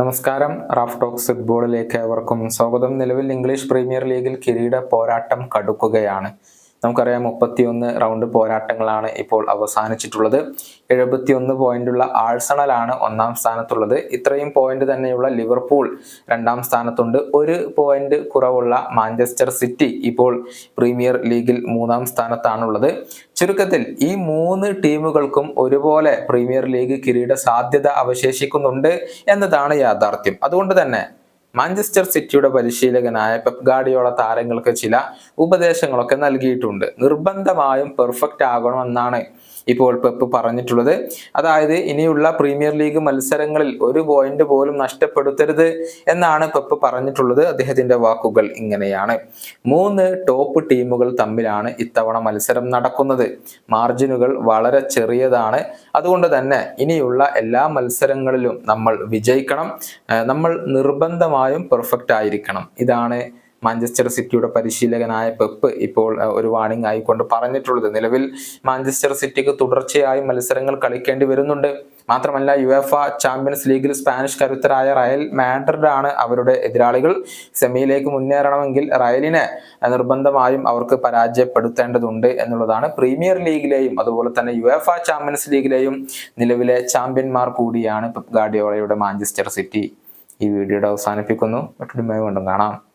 നമസ്കാരം. Raf talks ഫുട്ബോളിലേക്ക് ഏവർക്കും സ്വാഗതം. നിലവിൽ ഇംഗ്ലീഷ് പ്രീമിയർ ലീഗിൽ കിരീട പോരാട്ടം കടുക്കുകയാണ്. നമുക്കറിയാം മുപ്പത്തിയൊന്ന് റൗണ്ട് പോരാട്ടങ്ങളാണ് ഇപ്പോൾ അവസാനിച്ചിട്ടുള്ളത്. എഴുപത്തിയൊന്ന് പോയിന്റുള്ള ആഴ്സണലാണ് ഒന്നാം സ്ഥാനത്തുള്ളത്. ഇത്രയും പോയിന്റ് തന്നെയുള്ള ലിവർപൂൾ രണ്ടാം സ്ഥാനത്തുണ്ട്. ഒരു പോയിന്റ് കുറവുള്ള മാഞ്ചസ്റ്റർ സിറ്റി ഇപ്പോൾ പ്രീമിയർ ലീഗിൽ മൂന്നാം സ്ഥാനത്താണുള്ളത്. ചുരുക്കത്തിൽ ഈ മൂന്ന് ടീമുകൾക്കും ഒരുപോലെ പ്രീമിയർ ലീഗ് കിരീട സാധ്യത അവശേഷിക്കുന്നുണ്ട് എന്നതാണ് യാഥാർത്ഥ്യം. അതുകൊണ്ട് തന്നെ മാഞ്ചസ്റ്റർ സിറ്റിയുടെ പരിശീലകനായ പെപ് ഗാർഡിയോള താരങ്ങൾക്ക് ചില ഉപദേശങ്ങളൊക്കെ നൽകിയിട്ടുണ്ട്. നിർബന്ധമായും പെർഫെക്റ്റ് ആകണമെന്നാണ് ഇപ്പോൾ പെപ്പ് പറഞ്ഞിട്ടുള്ളത്. അതായത് ഇനിയുള്ള പ്രീമിയർ ലീഗ് മത്സരങ്ങളിൽ ഒരു പോയിന്റ് പോലും നഷ്ടപ്പെടുത്തരുത് എന്നാണ് പെപ്പ് പറഞ്ഞിട്ടുള്ളത്. അദ്ദേഹത്തിന്റെ വാക്കുകൾ ഇങ്ങനെയാണ്. മൂന്ന് ടോപ്പ് ടീമുകൾ തമ്മിലാണ് ഇത്തവണ മത്സരം നടക്കുന്നത്. മാർജിനുകൾ വളരെ ചെറിയതാണ്. അതുകൊണ്ട് തന്നെ ഇനിയുള്ള എല്ലാ മത്സരങ്ങളിലും നമ്മൾ വിജയിക്കണം. നമ്മൾ നിർബന്ധമായും പെർഫെക്റ്റ് ആയിരിക്കണം. ഇതാണ് മാഞ്ചസ്റ്റർ സിറ്റിയുടെ പരിശീലകനായ പെപ്പ് ഇപ്പോൾ ഒരു വാണിംഗ് ആയിക്കൊണ്ട് പറഞ്ഞിട്ടുള്ളത്. നിലവിൽ മാഞ്ചസ്റ്റർ സിറ്റിക്ക് തുടർച്ചയായി മത്സരങ്ങൾ കളിക്കേണ്ടി വരുന്നുണ്ട്. മാത്രമല്ല യു എഫ് ചാമ്പ്യൻസ് ലീഗിൽ സ്പാനിഷ് കരുത്തരായ റയൽ മാഡ്രിഡ് ആണ് അവരുടെ എതിരാളികൾ. സെമിയിലേക്ക് മുന്നേറണമെങ്കിൽ റയലിനെ നിർബന്ധമായും അവർക്ക് പരാജയപ്പെടുത്തേണ്ടതുണ്ട് എന്നുള്ളതാണ് പ്രീമിയർ ലീഗിലെയും അതുപോലെ തന്നെ യു എഫ് ചാമ്പ്യൻസ് ലീഗിലെയും നിലവിലെ ചാമ്പ്യന്മാർ കൂടിയാണ് പെപ്പ് ഗാർഡിയോളയുടെ മാഞ്ചസ്റ്റർ സിറ്റി ഈ വീഡിയോയുടെ അവസാനിപ്പിക്കുന്നു. മറ്റൊരു വീണ്ടും കാണാം.